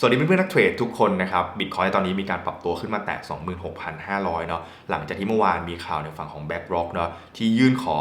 สวัสดีเพื่อนๆนักเทรดทุกคนนะครับบิตคอยตอนนี้มีการปรับตัวขึ้นมาแตะ 26,500 เนาะหลังจากที่เมื่อวานมีข่าวในฝั่งของ BlackRock เนาะที่ยื่นขอ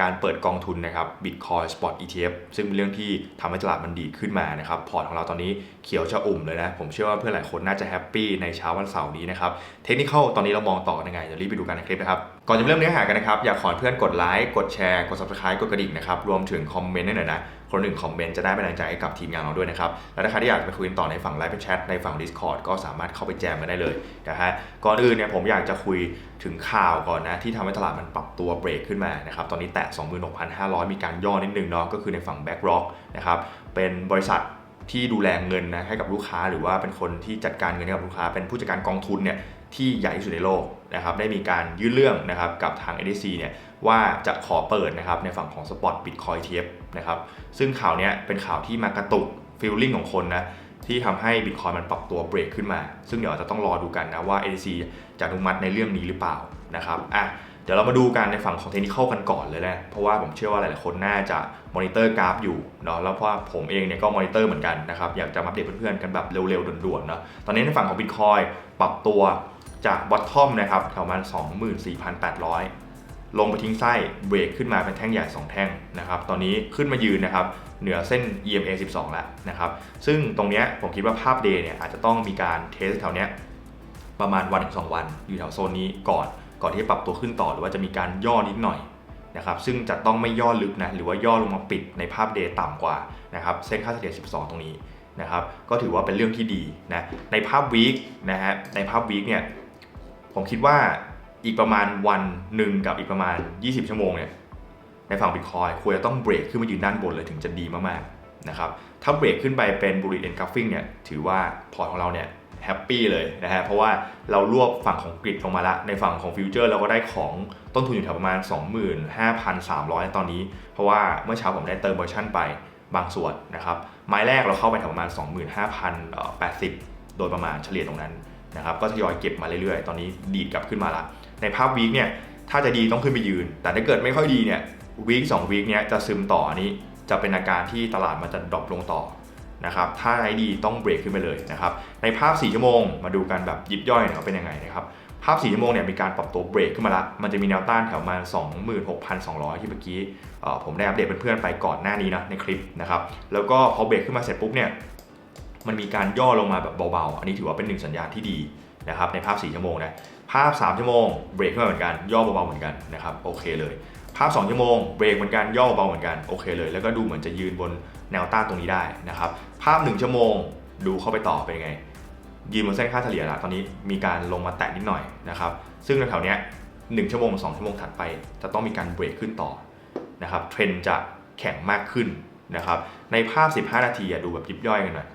การเปิดกองทุนนะครับ Bitcoin Spot ETF ซึ่งเป็นเรื่องที่ทำให้ตลาดมันดีขึ้นมานะครับ พอร์ตของเราตอนนี้เขียวชะอุ่มเลยนะ ผมเชื่อว่าเพื่อนหลายคนน่าจะแฮปปี้ในเช้าวันเสาร์นี้นะครับ เทคนิคตอนนี้เรามองต่อยังไงเดี๋ยวรีบไปดูกันในคลิปนะครับ ก่อนจะเริ่มเนื้อหากันนะครับ อยากขอเพื่อนกดไลค์ กดแชร์ กด subscribe กดกระดิ่งนะครับ รวมถึงคอมเมนต์ให้หน่อยนะ คนหนึ่งคอมเมนต์จะได้เป็นแรงใจให้กับทีมงานเราด้วยนะครับ แล้วถ้าใครที่อยากไปคุยต่อในฝั่งไลฟ์เป็นแชทในฝั่ง Discord ก็สามารถเข้าไปแจมกันได้เลยนะฮะ ก่อนอื่นเนี่ยผมอยากจะคุยถึงข่าวก่อนนะ ที่ทำให้ตลาดมันปรับตัวเบรกขึ้นมานะครับ ตอนนี้แตะ 26,500 มีการย่อนิดนึงเนาะ ก็คือในฝั่ง BlackRock นะครับ เป็นบริษัทที่ดูแลเงินนะให้กับลูกค้าหรือว่าเป็นคนที่จัดการเงินให้กับลูกค้าเป็นผู้จัดการกองทุนเนี่ย ที่ใหญ่ที่สุดในโลกนะครับได้มีการยื่นเรื่องนะครับกับทาง SEC เนี่ยว่าจะขอเปิดนะครับในฝั่งของ Spot Bitcoin ETF นะครับซึ่งข่าวนี้เป็นข่าวที่มากระตุกฟีลลิ่งของคนนะที่ทำให้ Bitcoin มันปรับตัวเบรกขึ้นมา ซึ่งเดี๋ยวจะต้องรอดูกันนะว่า SEC จะอนุมัติในเรื่องนี้หรือเปล่านะครับอะเดี๋ยวเรามาดูกันในฝั่งของเทคนิคกันก่อนเลยนะเพราะว่าผมเชื่อว่าหลายๆคนน่าจะมอนิเตอร์กราฟอยู่เนาะแล้วเพราะผมเองเนี่ยก็มอนิเตอร์เหมือนกันนะครับอยากจะมาอัปเดตเพื่อนๆกันแบบเร็วๆด่วนๆเนาะตอนนี้ในฝั่งของ Bitcoin ปรับตัว จากบอททอมนะครับแถวประมาณ24,800 ลงไปทิ้งไส้เบรกขึ้นมาเป็นแท่งใหญ่ 2 แท่งนะครับ ตอนนี้ขึ้นมายืนนะครับ เหนือเส้น EMA 12 แล้วนะครับ ซึ่งตรงเนี้ยผมคิดว่าภาพเดย์เนี่ยอาจจะต้องมีการเทสแถวเนี้ยประมาณวันถึงสวัน อยู่แถวโซนนี้ก่อน ก่อนที่จะปรับตัวขึ้นต่อหรือว่าจะมีการย่อนิดหน่อยนะครับ ซึ่งจะต้องไม่ย่อลึกนะ หรือว่าย่อลงมาปิดในภาพเดย์ต่ำกว่านะครับเส้นค่าเฉลี่ย 12 ตรงนี้นะครับ ก็ถือว่าเป็นเรื่องที่ดีนะ ในภาพวีคนะฮะ ในภาพวีคเนี่ย ผมคิดว่าอีกประมาณวันหนึ่งกับอีกประมาณ 20 ชั่วโมงเนี่ยในฝั่ง Bitcoin ควรจะต้องเบรกขึ้นมายืนด้านบนเลยถึงจะดีมากๆนะครับถ้าเบรกขึ้นไปเป็นบูริเอนกัฟฟิงเนี่ยถือว่าพอร์ตของเราเนี่ยแฮปปี้เลยนะฮะเพราะว่าเรารวบฝั่งของกริดลงมาละ ในฝั่งของฟิวเจอร์เราก็ได้ของต้นทุนอยู่แถวประมาณ 25,300 ตอนนี้ เพราะว่าเมื่อเช้าผมได้เติมเวอร์ชั่นไปบางส่วนนะครับไม้แรกเราเข้าไปแถวประมาณ 25,080 โดยประมาณเฉลี่ยตรงนั้น นะครับก็ทยอยเก็บมาเรื่อยๆ ตอนนี้ดีดกลับขึ้นมาละในภาพวีคเนี่ยถ้าจะดีต้องขึ้นไปยืน แต่ถ้าเกิดไม่ค่อยดีเนี่ยวีคสองวีคเนี้ยจะซึมต่ออันนี้จะเป็นอาการที่ตลาดมันจะดรอปลงต่อนะครับถ้าไอดีต้องเบรกขึ้นไปเลยนะครับในภาพ 4 ชั่วโมงมาดูกันแบบยิบย่อยนะครับเป็นยังไงนะครับภาพ 4 ชั่วโมงเนี่ยมีการปรับตัวเบรกขึ้นมาละมันจะมีแนวต้านแถวมา 26,200 ที่เมื่อกี้ผมได้อัปเดตเพื่อนๆไปก่อนหน้านี้นะในคลิปนะครับแล้วก็พอเบรกขึ้นมาเสร็จปุ๊บเนี่ย มันมีการย่อลงมาแบบเบาๆ อันนี้ถือว่าเป็นหนึ่งสัญญาณที่ดีนะครับในภาพ 4 ชั่วโมงนะ ภาพ 3 ชั่วโมงเบรกมาเหมือนกันย่อเบาๆเหมือนกันนะครับโอเคเลย ภาพ 2 ชั่วโมงเบรกเหมือนกันย่อเบาเหมือนกันโอเคเลย แล้วก็ดูเหมือนจะยืนบนแนวต้านตรงนี้ได้นะครับภาพ 1 ชั่วโมงดูเข้าไปต่อเป็นไง ยืนบนเส้นค่าเฉลี่ยล้วตอนนี้มีการลงมาแตะนิดหน่อยนะครับซึ่งแถวเนี้ย1ชั่วโมง2ชั่วโมงถัดไป จะต้องมีการเบรกขึ้นต่อนะครับเทรนจะแข็งมากขึ้นนะครับในภาพ 15 นาทีดูแบบยิบย่อยกันหน่อย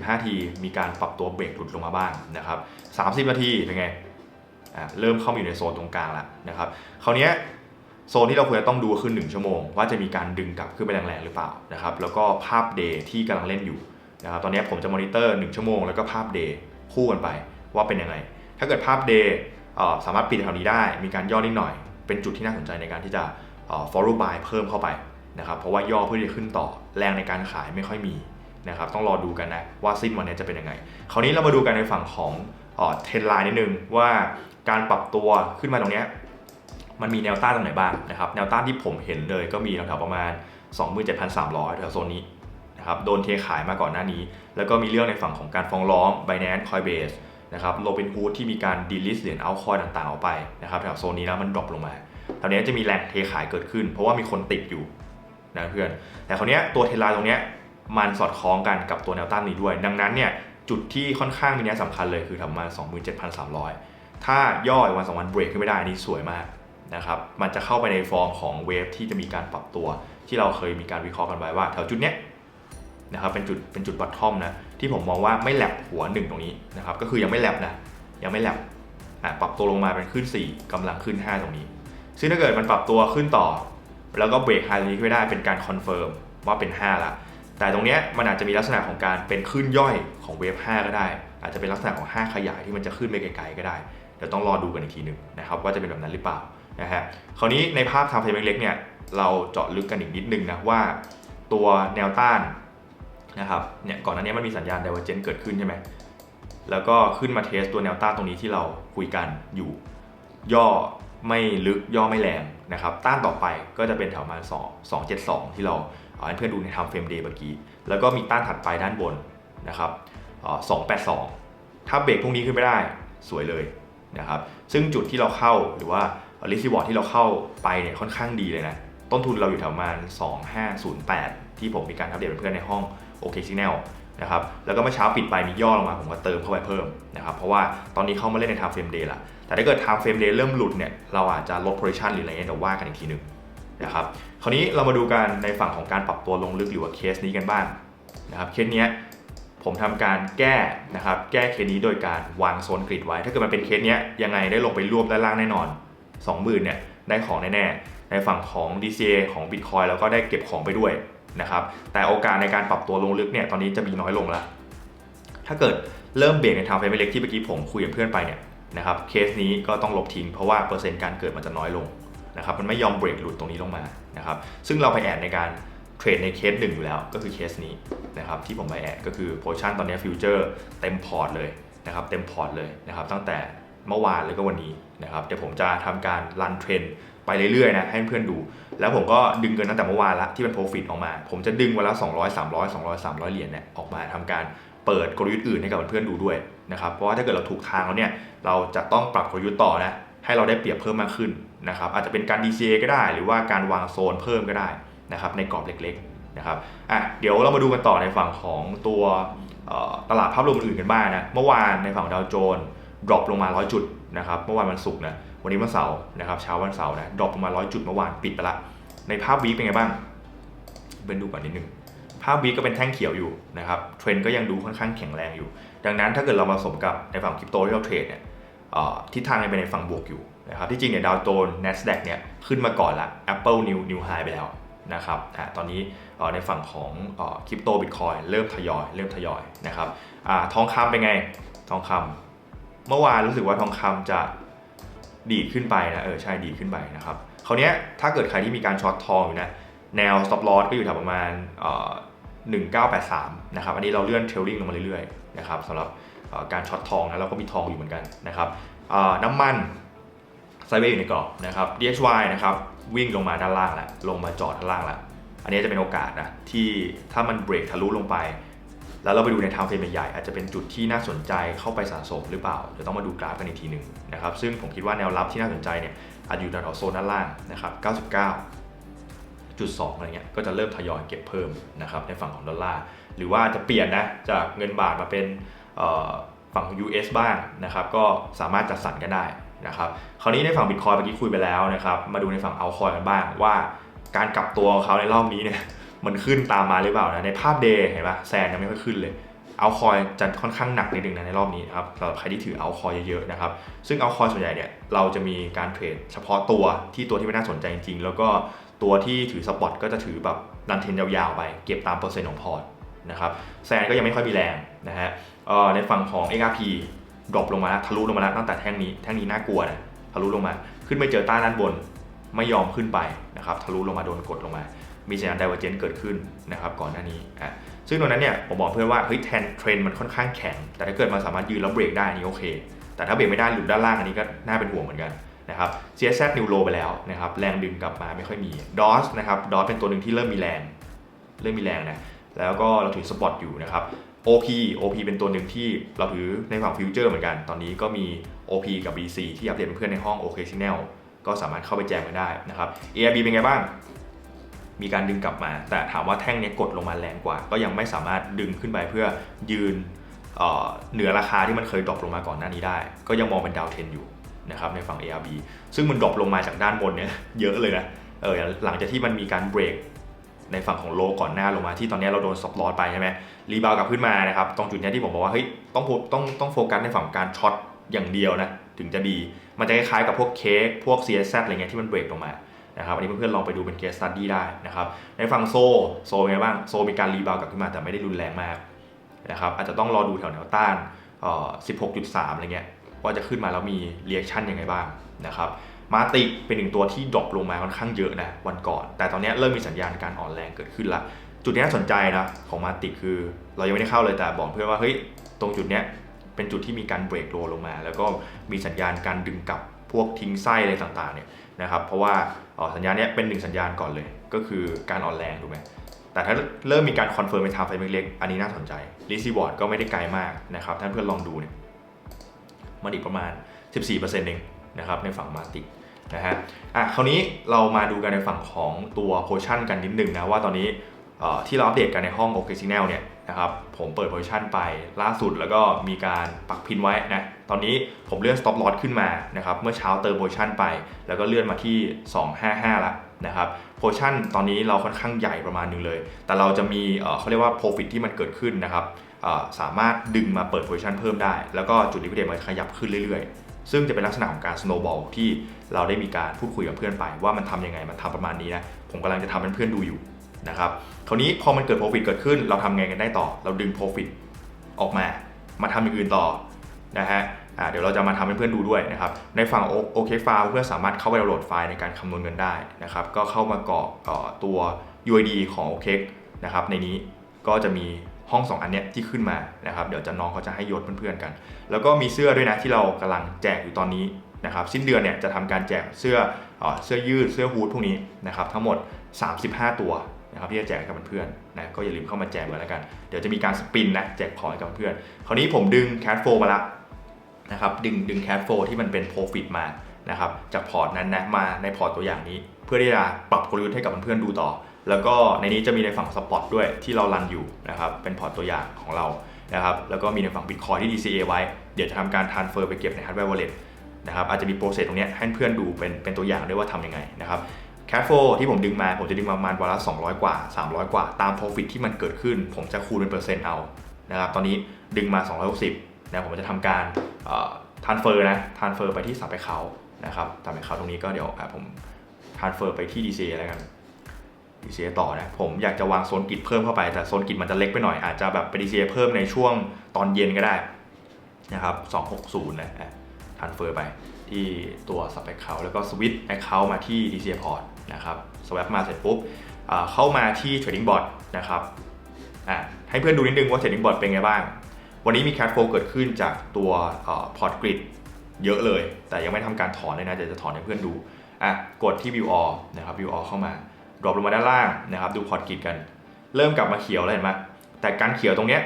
15 ที มีการปรับตัวเบรกหลุดลงมาบ้างนะครับ30 นาทีเป็นไงอ่าเริ่มเข้ามาอยู่ในโซนตรงกลางแล้วนะครับคราวนี้โซนที่เราควรจะต้องดูคือ 1 ชั่วโมง ว่าจะมีการดึงกลับขึ้นไปแรงๆหรือเปล่านะครับแล้วก็ภาพเดย์ที่กำลังเล่นอยู่นะครับตอนนี้ผมจะมอนิเตอร์ 1 ชั่วโมงแล้วก็ภาพเดย์คู่กันไปว่าเป็นยังไง ถ้าเกิดภาพเดย์สามารถปิดแถวนี้ได้ มีการย่อนิดหน่อย เป็นจุดที่น่าสนใจในการที่จะ follow buy เพิ่มเข้าไปนะครับเพราะว่าย่อเพื่อที่จะขึ้นต่อแรงในการขายไม่ค่อยมี นะครับต้องรอดูกันนะว่าสิ้นวันนี้จะเป็นยังไง คราวนี้เรามาดูกันในฝั่งของเทรนไลน์นิดนึงว่าการปรับตัวขึ้นมาตรงนี้มันมีแนวต้านตรงไหนบ้างนะครับแนวต้านที่ผมเห็นเลยก็มีแถวๆประมาณ 27,300แถวโซนนี้นะครับโดนเทขายมาก่อนหน้านี้ แล้วก็มีเรื่องในฝั่งของการฟ้องร้อง Binance Coinbase นะครับโ o เป็นฮูดที่มีการดีลิสเหรียญเอาคอยต่างๆออกไปนะครับแถวโซนนี้แล้วมันดรอปลงมาตอนนี้จะมีแรงเทขายเกิดขึ้น เพราะว่ามีคนติดอยู่นะเพื่อนแต่คราวนี้ตัวเทรนไลน์ตรงนี้ มันสอดคล้องกันกับตัวแนวต้านนี้ด้วย ดังนั้นเนี่ยจุดที่ค่อนข้างมีนัยสำคัญเลยคือทำประมา 27,300 ถ้าย่อยวันสองวันเบรกขึ้นไม่ได้นนี้สวยมากนะครับ มันจะเข้าไปในฟอร์มของเวฟที่จะมีการปรับตัว ที่เราเคยมีการวิเคราะห์กันไว้ว่าแถวจุดเนี้ยนะครับเป็นจุดเป็นจุดบัตทอมนะที่ผมมองว่าไม่แลบหัวหนึ่งตรงนี้นะครับก็คือยังไม่แลบนะยังไม่แลบอะปรับตัวลงมาเป็นขึ้น 4กำลังขึ้น 5 ตรงนี้ ซึ่งถ้าเกิดมันปรับตัวขึ้นต่อ แล้วก็เบรกไฮนี้ไม่ได้เป็นการคอนเฟิร์มว่าเป็น 5 ละ แต่ตรงนี้มันอาจจะมีลักษณะของการเป็นขึ้นย่อยของเวฟ5ก็ได้ อาจจะเป็นลักษณะของ 5 ขยายที่มันจะขึ้นไปไกลๆก็ได้เดี๋ยวต้องรอดูกันอีกทีหนึ่งนะครับว่าจะเป็นแบบนั้นหรือเปล่านะฮะคราวนี้ในภาพทางเฟรมเล็กเนี่ยเราเจาะลึกกันอีกนิดนึงนะว่าตัวแนวต้านนะครับเนี่ยก่อนหน้านี้มันมีสัญญาณ divergence เกิดขึ้นใช่ไหมแล้วก็ขึ้นมาเทสตัวแนวต้านตรงนี้ที่เราคุยกันอยู่ ย่อไม่ลึกย่อไม่แรง นะครับต้านต่อไปก็จะเป็นแถวมา2 272 ที่เราเอาให้เพื่อนดูในทำเฟรมเดย์เมื่อกี้ แล้วก็มีต้านถัดไปด้านบนนะครับ282 ถ้าเบรกพวกนี้ขึ้นไม่ได้สวยเลยนะครับซึ่งจุดที่เราเข้าหรือว่าลิซิวอร์ที่เราเข้าไปเนี่ยค่อนข้างดีเลยนะ ต้นทุนเราอยู่แถวมา2508 ที่ผมมีการอัปเดตเพื่อนในห้อง OK Signal นะครับแล้วก็เมื่อเช้าปิดไปมีย่อลงมาผมก็เติมเข้าไปเพิ่มนะครับเพราะว่าตอนนี้เข้ามาเล่นใน time frame day ละ แต่ถ้าเกิด time frame day เริ่มหลุดเนี่ยเราอาจจะลด position หรืออะไรเงี้ยเดี๋ยวว่ากันอีกทีหนึ่งนะครับคราวนี้เรามาดูกันในฝั่งของการปรับตัวลงลึกหรือว่าเคสนี้กันบ้างนะครับเคสเนี้ยผมทำการแก้นะครับแก้เคสนี้โดยการวางโซนกริดไว้ ถ้าเกิดมันเป็นเคสเนี้ยยังไงได้ลงไปรวบด้านล่างแน่นอน 20,000เนี่ยได้ของแน่ๆในฝั่งของ DCA ของ Bitcoin แล้วก็ได้เก็บของไปด้วยนะครับแต่โอกาสในการปรับตัวลงลึกเนี่ยตอนนี้จะมีน้อยลงแล้ว ถ้าเกิดเริ่มเบรกในทางเฟรมเล็กที่เมื่อกี้ผมคุยกับเพื่อนไปเนี่ย นะครับเคสนี้ก็ต้องลบทิ้งเพราะว่าเปอร์เซ็นต์การเกิดมันจะน้อยลงนะครับมันไม่ยอมเบรกหลุดตรงนี้ลงมานะครับซึ่งเราไปแอดในการเทรดในเคสหนึ่งอยู่แล้วก็คือเคสนี้นะครับที่ผมไปแอดก็คือโพชั่นตอนนี้ฟิวเจอร์เต็มพอร์ตเลยนะครับเต็มพอร์ตเลยนะครับตั้งแต่เมื่อวานแล้วก็วันนี้นะครับเดี๋ยวผมจะทำการรันเทรนไปเรื่อยๆนะให้เพื่อนดู แล้วผมก็ดึงเงินตั้งแต่เมื่อวานละที่เป็นโปรฟิตออกมา ผมจะดึงวันละ200 300 200 300 เหรียญเนี่ยออกมาทำการเปิดกลยุทธ์อื่นให้กับเพื่อนๆดูด้วย นะครับเพราะว่าถ้าเกิดเราถูกทางแล้วเนี่ยเราจะต้องปรับกลยุทธ์ต่อนะให้เราได้เปรียบเพิ่มมากขึ้นนะครับอาจจะเป็นการ DCA ก็ได้ หรือว่าการวางโซนเพิ่มก็ได้นะครับในกรอบเล็กๆนะครับอะเดี๋ยวเรามาดูกันต่อในฝั่งของตัวตลาดภาพรวมอื่นกันบ้างนะเมื่อวานในฝั่งดาวโจนส์ดรอปลงมา 100 จุดนะครับเมื่อวานวันศุกร์นะวันนี้วันเสาร์นะครับเช้าวันเสาร์นะดรอปลงมา 100 จุดเมื่อวานปิดไปละในภาพวีคเป็นไงบ้างเป็นดูก่อนนิดนึงภาพวีคก็เป็นแท่งเขียวอยู่นะครับเทรนด์ก็ยังดูค่อนข้างแข็งแรงอยู่ ดังนั้นถ้าเกิดเรามาสมกับในฝั่งคริปโตที่เราเทรดเนี่ยเอ่ทิศทางยังเป็นในฝั่งบวกอยู่นะครับที่จริงเนี่ยดาวโจนส์ NASDAQ เนี่ยขึ้นมาก่อนละ Apple New New High ไปแล้วนะครับอะตอนนี้ในฝั่งของคริปโตบิตคอยเริ่มทยอยเริ่มทยอยนะครับอทองคำเป็นไงทองคำเมื่อวานรู้สึกว่าทองคำจะดีดขึ้นไปนะเออใช่ดีดขึ้นไปนะครับคราวนี้ถ้าเกิดใครที่มีการช็อตทองอยู่นะแนว stop loss ก็อยู่แถวประมาณเอ่อ1983นะครับอันนี้เราเลื่อนเทรลลิ่งลงมาเรื่อย นะครับสำหรับการช็อตทองนะเราก็มีทองอยู่เหมือนกันนะครับน้ำมันไซเวย์อยู่ในกรอบนะครับ DXY นะครับวิ่งลงมาด้านล่างแล้วลงมาจอดด้านล่างแล้วอันนี้จะเป็นโอกาสนะที่ถ้ามันเบรกทะลุลงไป แล้วเราไปดูในทางเฟรมใหญ่อาจจะเป็นจุดที่น่าสนใจเข้าไปสะสมหรือเปล่าเดี๋ยวต้องมาดูกราฟกันอีกทีหนึ่งนะครับซึ่งผมคิดว่าแนวรับที่น่าสนใจเนี่ยอาจอยู่แถวโซนด้านล่างนะครับ9.9.2อะไรเงี้ยก็จะเริ่มทยอยเก็บเพิ่มนะครับในฝั่งของดอลลาร์ หรือว่าจะเปลี่ยนนะจากเงินบาทมาเป็นฝั่ง US บ้างนะครับก็สามารถจัดสรรกันได้นะครับคราวนี้ในฝั่ง Bitcoin เมื่อกี้คุยไปแล้วนะครับมาดูในฝั่งเอาคอยกันบ้างว่าการกลับตัวของเขาในรอบนี้เนี่ยมันขึ้นตามมาหรือเปล่านะในภาพเดย์เห็นปะแซนยังไม่ค่อยขึ้นเลยเอาคอยจะค่อนข้างหนักนิดนึงนะในรอบนี้นะครับสำหรับใครที่ถือเอาคอยเยอะๆนะครับซึ่งเอาคอยส่วนใหญ่เนี่ยเราจะมีการเทรดเฉพาะตัวที่ตัวที่ไม่น่าสนใจจริงๆ แล้วก็ตัวที่ถือสปอตก็จะถือแบบรันเทนยาวๆไป เก็บตามเปอร์เซ็นต์ของพอร์ต นะครับแซนก็ยังไม่ค่อยมีแรงนะฮะในฝั่งของ XRP ดรอปลงมาแล้วทะลุลงมาแล้วตั้งแต่แท่งนี้แท่งนี้น่ากลัวนะทะลุลงมา ขึ้นไปเจอต้านด้านบนไม่ยอมขึ้นไปนะครับทะลุลงมาโดนกดลงมา มีสัญญาณไดเวอร์เจนเกิดขึ้นนะครับก่อนหน้านี้อะซึ่งตรงนั้นเนี่ยผมบอกเพื่อนว่าเฮ้ยแทนเทรนด์มันค่อนข้างแข็ง แต่ถ้าเกิดมันสามารถยืนแล้วเบรกได้นนี้โอเค แต่ถ้าเบรกไม่ได้หลุดด้านล่างอันนี้ก็น่าเป็นห่วงเหมือนกันนะครับ CSZ นิวโลไปแล้วนะครับแรงดึงกลับมาไม่ค่อยมี DOS นะครับ DOS เป็นตัวหนึ่งที่เริ่มมีแรง เริ่มมีแรงนะ แล้วก็เราถือสปอตอยู่นะครับ OP OP เป็นตัวหนึ่งที่เราถือในฝั่งฟิวเจอร์เหมือนกัน ตอนนี้ก็มี OP กับ BC ที่อัปเดตเพื่อนในห้อง OK Signal ก็สามารถเข้าไปแจมกันได้นะครับ ARB เป็นไงบ้าง มีการดึงกลับมา แต่ถามว่าแท่งนี้กดลงมาแรงกว่า ก็ยังไม่สามารถดึงขึ้นไปเพื่อยืนเเหนือราคาที่มันเคยดรอปลงมาก่อนหน้านี้ได้ ก็ยังมองเป็นดาวเทนอยู่นะครับในฝั่ง ARB ซึ่งมันดรอปลงมาจากด้านบนเนี่ยเยอะเลยนะเออหลังจากที่มันมีการเบรก ในฝั่งของโลก่อนหน้าลงมาที่ตอนนี้เราโดนสปอตไปใช่ไหมรีบาวกลับขึ้นมานะครับตรงจุดนี้ที่ผมบอกว่าเฮ้ยต้องต้องต้องโฟกัสในฝั่งการช็อตอย่างเดียวนะถึงจะดีมันจะคล้ายๆกับพวกเค้กพวก CSZ อะไรเงี้ยที่มันเบรกลงมานะครับอันนี้เพื่อนๆลองไปดูเป็น case study ได้นะครับในฝั่งโซโซเป็นไงบ้างโซมีการรีบาวกลับขึ้นมาแต่ไม่ได้รุนแรงมากนะครับอาจจะต้องรอดูแถวแนวต้านเอ่อ16.3อะไรเงี้ยว่าจะขึ้นมาแล้วมี reaction ยังไงบ้างนะครับมาติกเป็นหนึ่งตัวที่ดรอปลงมาค่อนข้างเยอะนะวันก่อน แต่ตอนนี้เริ่มมีสัญญาณการอ่อนแรงเกิดขึ้นละ จุดนี้น่าสนใจนะของมาติกคือ เรายังไม่ได้เข้าเลยแต่บอกเพื่อนว่าเฮ้ยตรงจุดเนี้ยเป็นจุดที่มีการเบรกโลลงมา แล้วก็มีสัญญาณการดึงกลับพวกทิ้งไส้อะไรต่างๆเนี่ยนะครับเพราะว่าสัญญาณนี้เป็นหนึ่งสัญญาณก่อนเลย ก็คือการอ่อนแรงถูกไหมแต่ถ้าเริ่มมีการคอนเฟิร์มเป็นทม์เฟเล็กๆอันนี้น่าสนใจรีซีบอร์ดก็ไม่ได้ไกลมากนะครับท่านเพื่อนลองดูเนี่ยมันอีกประมาณ 14%เอง นะครับในฝั่งมาติกนะฮะอะคราวนี้เรามาดูกันในฝั่งของตัวโพชั่นกันนิดนึงนะว่าตอนนี้ที่เราอัปเดตกันในห้อง OK Signal เนี่ยนะครับผมเปิดโพชันไปล่าสุดแล้วก็มีการปักพินไว้นะตอนนี้ผมเลื่อน stop loss ขึ้นมานะครับเมื่อเช้าเติมโพชันไป แล้วก็เลื่อนมาที่ 255ละนะครับโพชันตอนนี้เราค่อนข้างใหญ่ประมาณนึงเลย แต่เราจะมีเขาเรียกว่า profit ที่มันเกิดขึ้นนะครับสามารถดึงมาเปิดโพชันเพิ่มได้ แล้วก็จุด liquidate มันขยับขึ้นเรื่อย ซึ่งจะเป็นลักษณะของการ snowball ที่เราได้มีการพูดคุยกับเพื่อนไป ว่ามันทำยังไงมันทำประมาณนี้นะผมกำลังจะทำให้เพื่อนดูอยู่นะครับคราวนี้พอมันเกิด profit เกิดขึ้น เราทำไงกันได้ต่อ เราดึง profit ออกมา มาทำอย่างอื่นต่อนะฮะเดี๋ยวเราจะมาทำให้เพื่อนดูด้วยนะครับ ในฝั่ง OK File เพื่อนสามารถเข้าไปดาวน์โหลดไฟล์ในการคำนวณเงินได้นะครับ ก็เข้ามากรอกตัว UID ของ OK นะครับ ในนี้ก็จะมี ห้อง 2 อันเนี้ยที่ขึ้นมานะครับเดี๋ยวจะน้องเขาจะให้ยศเพื่อนๆกัน แล้วก็มีเสื้อด้วยนะที่เรากำลังแจกอยู่ตอนนี้นะครับสิ้นเดือนเนี่ยจะทำการแจกเสื้อเอ่อเสื้อยืดเสื้อฮูดพวกนี้นะครับทั้งหมด 35 ตัวนะครับที่จะแจกให้กับเพื่อนๆนะก็อย่าลืมเข้ามาแจกกันแล้วกัน เดี๋ยวจะมีการสปินนะแจกของให้กับเพื่อนคราวนี้ผมดึงแค t โฟมาละนะครับดึงดึงแค t โฟที่มันเป็น Profit มานะครับจากพอร์ตนั้นนะมาในพอร์ตตัวอย่างนี้ เพื่อที่จะปรับกลยุทธ์ให้กับเพื่อนๆดูต่อ แล้วก็ในนี้จะมีในฝั่งสปอตด้วยที่เรารันอยู่นะครับเป็นพอร์ตตัวอย่างของเรานะครับแล้วก็มีในฝั่ง Bitcoin ที่ DCA ไว้ เดี๋ยวจะทำการทานเฟอร์ไปเก็บใน Hardware Wallet นะครับอาจจะมีโปรเซสตรงนี้ให้เพื่อนดูเป็นเป็นตัวอย่างด้วยว่าทำยังไงนะครับแค t โฟที่ผมดึงมา ผมจะดึงมาประมาณวันละ 200 กว่า 300 กว่า ตาม Profit ที่มันเกิดขึ้น ผมจะคูณเป็นเปอร์เซ็นต์เอานะครับตอนนี้ดึงมา 260นะผมจะทำการทานเฟอร์นะทานเฟอร์ไปที่สับไปเขานะครับสับไปเขาตรงนี้ก็เดี๋ยวผมทานเฟอร์ไปที่ DCA แล้วกัน DCA ต่อนะผมอยากจะวางโซนกิจเพิ่มเข้าไป แต่โซนกิจมันจะเล็กไปหน่อย อาจจะแบบไป DCA เพิ่มในช่วงตอนเย็นก็ได้นะครับ260นะทานเฟอร์ไปที่ตัว sub account แล้วก็ switch account มาที่ DCA port นะครับ swap มาเสร็จปุ๊บเข้ามาที่ trading bot นะครับให้เพื่อนดูนิดนึงว่า trading bot เป็นไงบ้าง วันนี้มี cash flow เกิดขึ้นจากตัวเอ่อ port grid เยอะเลย แต่ยังไม่ทำการถอนเลยนะเดี๋ยวจะถอนให้เพื่อนดูอะกดที่ view all นะครับ view all เข้ามา drop ลงมาด้านล่างนะครับ ดู port grid กัน เริ่มกลับมาเขียวแล้วเห็นไหมแต่การเขียวตรงเนี้ย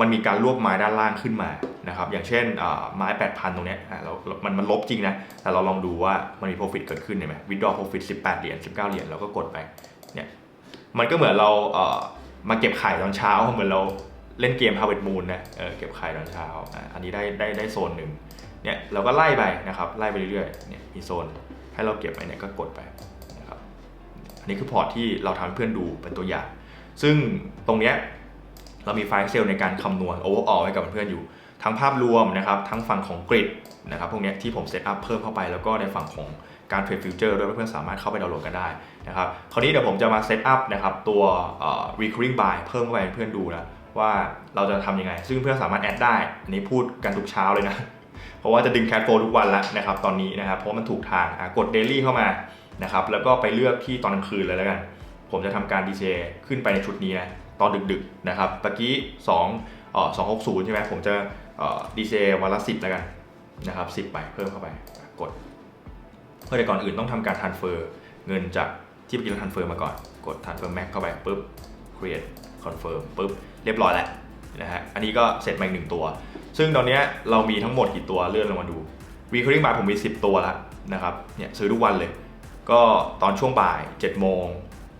มันมีการรวบไม้ด้านล่างขึ้นมานะครับ อย่างเช่นไม้ 8,000 ตรงเนี้ยเรา มัน มันลบจริงนะ แต่เราลองดูว่ามันมี profit เกิดขึ้นเห็นไหม withdraw profit 18 เหรียญ 19 เหรียญ เราก็กดไป เนี่ย มันก็เหมือนเราเออมาเก็บไข่ตอนเช้า เหมือนเราเล่นเกม Harvest Moon นะเออเก็บไข่ตอนเช้า อันนี้ได้ ได้ ได้โซนหนึ่งเนี่ย เราก็ไล่ไปนะครับ ไล่ไปเรื่อยๆ เนี่ย มีโซน ให้เราเก็บไปเนี่ย ก็กดไป นะครับอันนี้คือพอร์ตที่เราทำให้เพื่อนดูเป็นตัวอย่าง ซึ่งตรงเนี้ยเรามีไฟล์ Excel ในการคำนวณ overall ให้กับเพื่อนอยู่ ทั้งภาพรวมนะครับทั้งฝั่งของกริดนะครับพวกนี้ที่ผมเซตอัพเพิ่มเข้าไปแล้วก็ในฝั่งของการเทรดฟิวเจอร์ด้วยเพื่อนๆสามารถเข้าไปดาวน์โหลดกันได้นะครับคราวนี้เดี๋ยวผมจะมาเซตอัพนะครับตัว recurring buy เพิ่มเข้าไปให้เพื่อนดูนะว่าเราจะทำยังไง ซึ่งเพื่อนสามารถแอดได้อันนี้พูดกันทุกเช้าเลยนะ เพราะว่าจะดึงแค t โฟทุกวันแล้วนะครับตอนนี้นะครับเพราะมันถูกทางกด daily เข้ามา นะครับแล้วก็ไปเลือกที่ตอนกลางคืนเลยแล้วกัน ผมจะทำการ DJ ขึ้นไปในชุดนี้นะตอนดึกๆนะครับตะกี้2เอ่อ260 ใช่ไหมผมจะเอ่อ DJ วันละ10แล้วกันนะครับ10 ไปเพิ่มเข้าไปกด เพื่อแต่ก่อนอื่นต้องทำการ transfer เงินจากที่เมื่อกี้เรา transfer มาก่อน กด transfer max เข้าไปปุ๊บ create confirm ปุ๊บเรียบร้อยแล้วนะฮะอันนี้ก็เสร็จมาอีกหนึ่งตัว ซึ่งตอนนี้เรามีทั้งหมดกี่ตัวเลื่อนลงมาดู recurring buy ผมมี 10 ตัวแล้วนะครับเนี่ยซื้อทุกวันเลย ก็ตอนช่วงบ่าย7โมง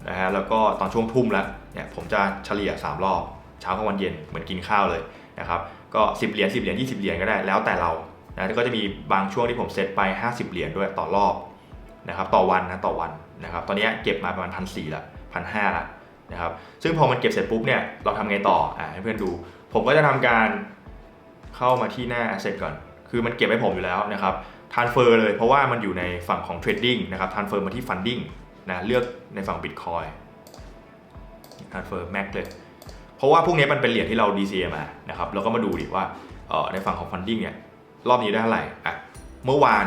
นะฮะแล้วก็ตอนช่วงทุ่มแล้วเนี่ยผมจะเฉลี่ย 3 รอบเช้ากลางวันเย็นเหมือนกินข้าวเลยนะครับก็ 10 เหรียญ10 เหรียญ20 เหรียญก็ได้แล้วแต่เรานะก็จะมีบางช่วงที่ผมเซตไป 50 เหรียญด้วยต่อรอบนะครับต่อวันนะต่อวันนะครับตอนนี้เก็บมาประมาณพันสี่ละพันห้าละนะครับซึ่งพอมันเก็บเสร็จปุ๊บเนี่ยเราทำไงต่ออ่าให้เพื่อนดู ผมก็จะทำการเข้ามาที่หน้า asset ก่อน คือมันเก็บให้ผมอยู่แล้วนะครับ transfer เลย เพราะว่ามันอยู่ในฝั่งของ trading นะครับ transfer มาที่ funding นะเลือกในฝั่ง bitcoin transfer max เลย เพราะว่าพวกนี้มันเป็นเหรียญที่เรา DCA มานะครับเราก็มาดูดิว่าเออในฝั่งของ funding เนี่ยรอบนี้ได้เท่าไหร่อะเมื่อวาน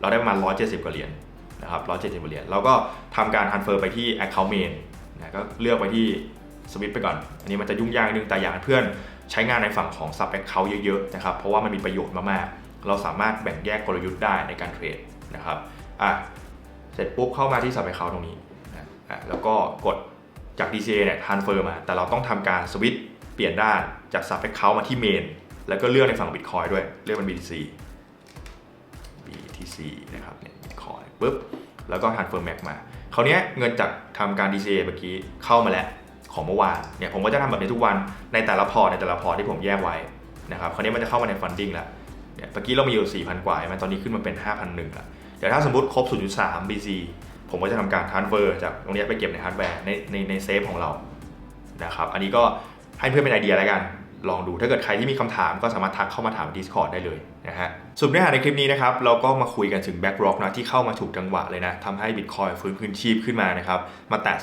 เราได้ประมาณ 170 กว่าเหรียญนะครับ170กว่าเหรียญเราก็ทำการ transfer ไปที่ account main นะก็เลือกไปที่สวิตไปก่อน อันนี้มันจะยุ่งยากนิดนึงแต่อยากเพื่อนใช้งานในฝั่งของ sub account เยอะๆนะครับเพราะว่ามันมีประโยชน์มากๆ เราสามารถแบ่งแยกกลยุทธ์ได้ในการเทรดนะครับอะเสร็จปุ๊บเข้ามาที่ sub account ตรงนี้นะอะแล้วก็กดจาก DCA เนี่ย transfer มา แต่เราต้องทำการสวิตช์เปลี่ยนด้านจาก sub account มาที่ main แล้วก็เลือกในฝั่ง Bitcoin ด้วย เลือกเป็น BTC BTC นะครับเนี่ย Bitcoin ปุ๊บแล้วก็ transfer max มาคราวเนี้ยเงินจากทำการ DCA เมื่อกี้เข้ามาแล้วของเมื่อวานเนี่ยผมก็จะทำแบบนี้ทุกวันในแต่ละพอร์ตในแต่ละพอร์ตที่ผมแยกไว้นะครับคราวนี้มันจะเข้ามาใน funding แล้ว เนี่ยเมื่อกี้เรามีอยู่ 4,000 กว่าใช่ไหมตอนนี้ขึ้นมาเป็น 5,001แล้วเดี๋ยวถ้าสมมติครบ 0.3 BC ผมก็จะทำการ transfer จากตรงนี้ไปเก็บในฮาร์ดแวร์ในในในเซฟของเรานะครับอันนี้ก็ให้เพื่อนเป็นไอเดียแล้วกัน ลองดูถ้าเกิดใครที่มีคำถามก็สามารถทักเข้ามาถาม Discord ได้เลย นะฮะสรุปเนื้อหาในคลิปนี้นะครับเราก็มาคุยกันถึง Backrock นะที่เข้ามาถูกจังหวะเลยนะทำให้ Bitcoin ฟื้นคืนชีพขึ้นมานะครับมาแตะ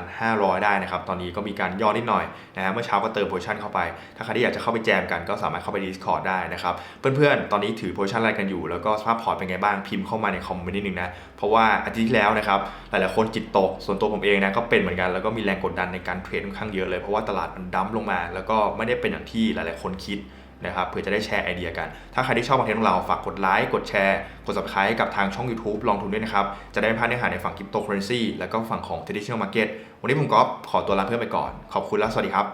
26,500 ได้นะครับตอนนี้ก็มีการย่อนิดหน่อยนะฮะเมื่อเช้าก็เติมโพชั่นเข้าไป ถ้าใครที่อยากจะเข้าไปแจมกันก็สามารถเข้าไป Discord ได้นะครับเพื่อนๆ ตอนนี้ถือโพชั่นอะไรกันอยู่ แล้วก็สภาพพอร์ตเป็นไงบ้างพิมพ์เข้ามาในคอมเมนต์นิดนึงนะเพราะว่าอาทิตย์ที่แล้วนะครับหลายๆคนจิตตกส่วนตัวผมเองนะก็เป็นเหมือนกันแล้วก็มีแรงกดดันในการเทรดค่อนข้างเยอะเลยเพราะว่าตลาดมันดั้มลงมา แล้วก็ไม่ได้เป็นอย่างที่หลาย ๆ คนคิด นะครับเพื่อจะได้แชร์ไอเดียกัน ถ้าใครที่ชอบคอนเทนต์ของเราฝากกดไลค์กดแชร์ กด subscribe กับทางช่อง YouTube ลองทุนด้วยนะครับ จะได้ไม่พลาดเนื้อหาในฝั่งคริปโตเคอเรนซีแล้วก็ฝั่งของ traditional market วันนี้ผมก็ขอตัวลาเพื่อนไปก่อน ขอบคุณและสวัสดีครับ